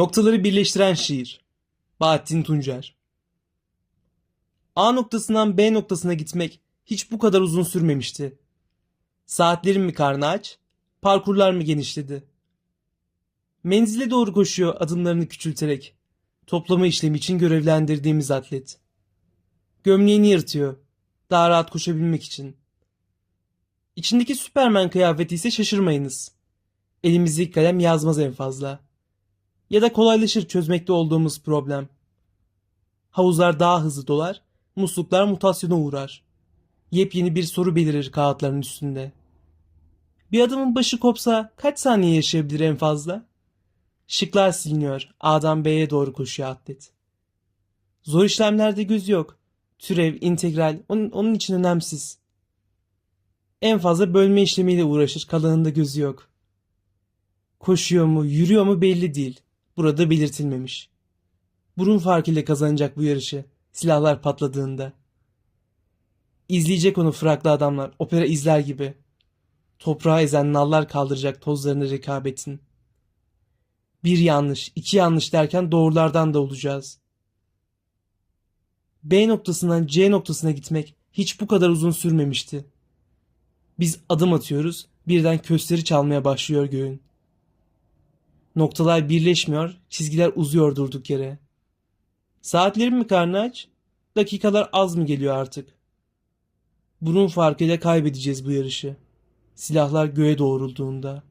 Noktaları birleştiren şiir. Bahattin Tuncer. A noktasından B noktasına gitmek hiç bu kadar uzun sürmemişti. Saatlerin mi karnı aç, parkurlar mı genişledi? Menzile doğru koşuyor adımlarını küçülterek. Toplama işlemi için görevlendirdiğimiz atlet. Gömleğini yırtıyor. Daha rahat koşabilmek için. İçindeki Süpermen kıyafeti ise şaşırmayınız. Elimizdeki kalem yazmaz en fazla. Ya da kolaylaşır çözmekte olduğumuz problem. Havuzlar daha hızlı dolar, musluklar mutasyona uğrar. Yepyeni bir soru belirir kağıtların üstünde. Bir adamın başı kopsa kaç saniye yaşayabilir en fazla? Şıklar siliniyor. A'dan B'ye doğru koşuyor atlet. Zor işlemlerde göz yok. Türev, integral onun, onun için önemsiz. En fazla bölme işlemiyle uğraşır. Kalanında gözü yok. Koşuyor mu, yürüyor mu belli değil. Burada belirtilmemiş. Burun farkıyla kazanacak bu yarışı. Silahlar patladığında. İzleyecek onu fraklı adamlar. Opera izler gibi. Toprağı ezen nallar kaldıracak tozlarını rekabetin. Bir yanlış, iki yanlış derken doğrulardan da olacağız. B noktasından C noktasına gitmek hiç bu kadar uzun sürmemişti. Biz adım atıyoruz, birden kösteri çalmaya başlıyor göğün. Noktalar birleşmiyor, çizgiler uzuyor durduk yere. Saatlerin mi karnı? Dakikalar az mı geliyor artık? Burun farkıyla kaybedeceğiz bu yarışı. Silahlar göğe doğrulduğunda.